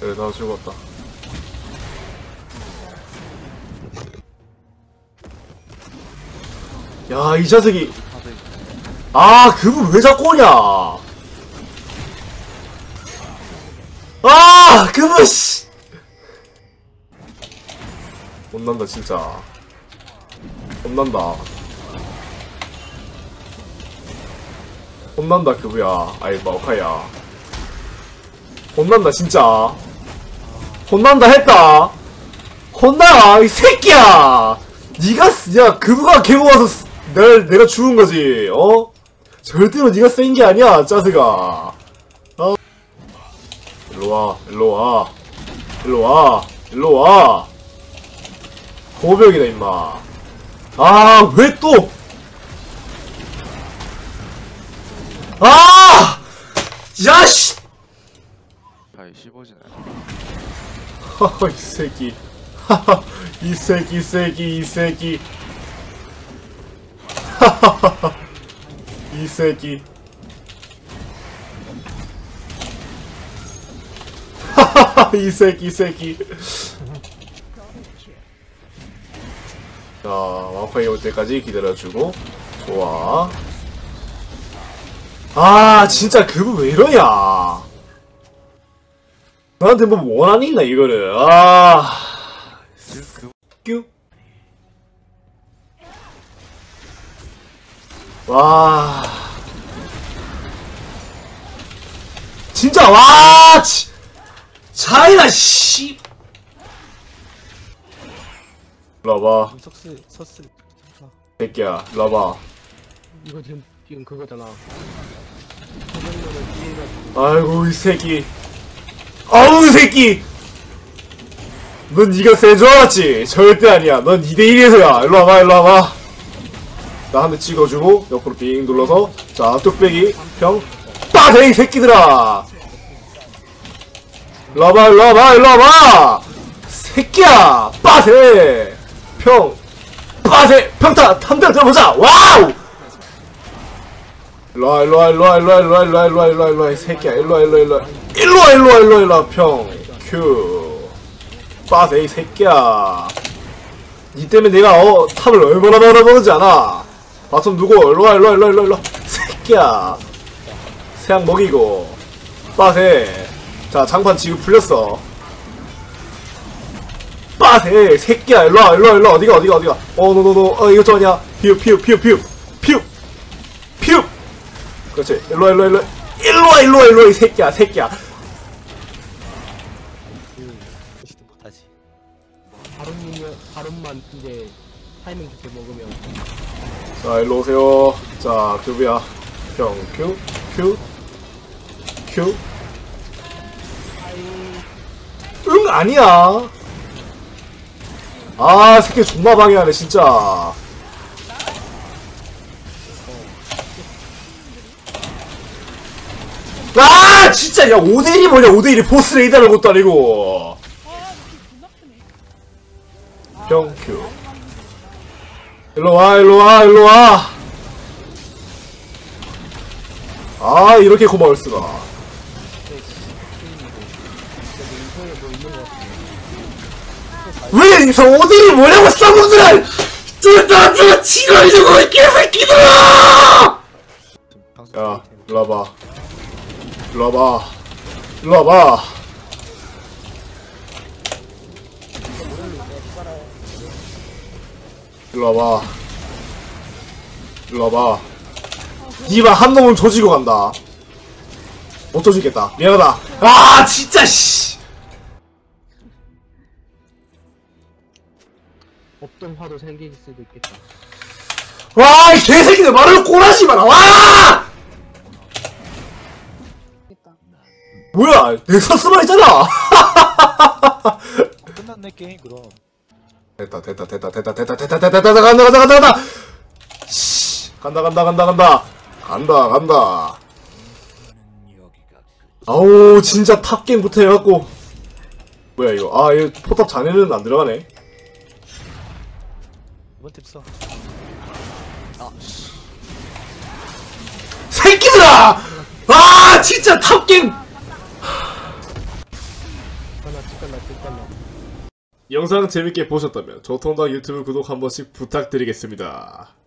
그래 나 죽었다. 야이 다들 아 그분 왜 자꾸 오냐? 아 그분 씨! 혼난다 진짜. 혼난다. 혼난다 그부야. 아이 마오카야. 혼난다 진짜 혼난다 했다. 혼나 이 새끼야. 니가 쓰- 야 그부가 개고 와서 쓰- 날 내가 죽은 거지 어? 절대로 니가 센 게 아니야 짜스가. 어? 일로와 일로와. 일로와 일로와. 고벽이다 임마. 아 왜 또 아! 야씨! 바이 15지네 이 새끼. 이 새끼 이 새끼 이 새끼. 하하하하 이 새끼. 이 새끼 이 새끼. 자 와파이 올 때까지 기다려주고. 좋아. 아 진짜 그분 왜 이러냐 나한테 뭐 원한이 있나 이거를 아그 뀨. 와. 진짜 와. 치. 차이나 씨. 와봐. 석스 자, 새끼야. 와봐. 이거 지금 지금 그거잖아. 아이고 이 새끼. 이 새끼. 넌 니가 센줄 알았지? 절대 아니야. 넌 2대1에서야. 일로 와봐, 일로 와봐. 나 한 대 찍어주고, 옆으로 빙 눌러서, 자, 뚝배기, 평, 이 새끼들아! 일로 와봐, 일로 와봐, 일로 와봐! 새끼야! 빠세! 평, 빠세! 평타! 탐대 들어보자! 와우! 일로와, 일로와, 일로와, 일로와, 일로와, 일로와, 일로와, 일로와, 새끼야. 일로와, 일로와, 일로와. 일로와, 일로와, 일로와, 일로와, 평, 큐. 빠세 이 새끼야. 니 때문에 내가 어 탑을 얼마나 말아먹는지 아나? 바텀 누구? 일로와 일로와 일로와 일로와 일로와. 새끼야. 세양 먹이고. 빠세. 자 장판 지금 풀렸어. 빠세 새끼야. 일로와 일로와 일로와. 어디가 어디가 어디가? 어 노노노. 어 이거 저냐 피우 피우 피우 피우. 피우. 피우. 그렇지. 일로와 일로와 일로와 일로와 일로와 일로와 이 새끼야 새끼야 시도 못하지. 바론이면 바론만 이제 타이밍 좋게 먹으면 자, 일로 오세요. 자, 큐비야. 평, 큐, 큐, 큐. 응, 아니야. 아, 새끼 존나 방해하네, 진짜. 아, 진짜, 야, 5대1이 뭐냐, 5대1이 보스 레이더를 것도 아니고. 평, 큐. 일로 와, 일로 와, 일로 와. 아, 이렇게 고마울 수가. 왜 여기서 어디 뭐냐고 쌍놈들아! 쫄따 지랄 주고 이 개새끼들아! 야, 일로 와봐. 일로 와봐. 일로 와봐. 일로 와봐. 일로 와봐. 니만 한 놈은 조지고 간다. 못 조지겠다. 미안하다. 아, 진짜, 씨! 없던 화도 생길 수도 있겠다. 와, 이 개새끼들 말을 꼬라지 마라. 와! 뭐야, 넥서스만 있잖아! 끝났네 게임 그럼. 됐다 됐다 됐다 됐다 됐다 됐다 됐다 됐다 간다 간다 간다 간다. 씨 간다 간다 간다 간다. 간다 간다. 아우 진짜 탑게임부터 해갖고. 뭐야 이거? 아 이거 포탑 잔해는 안 들어가네. 이번 팁 써. 새끼들아! 아 진짜 탑게임 영상 재밌게 보셨다면 조통당 유튜브 구독 한 번씩 부탁드리겠습니다.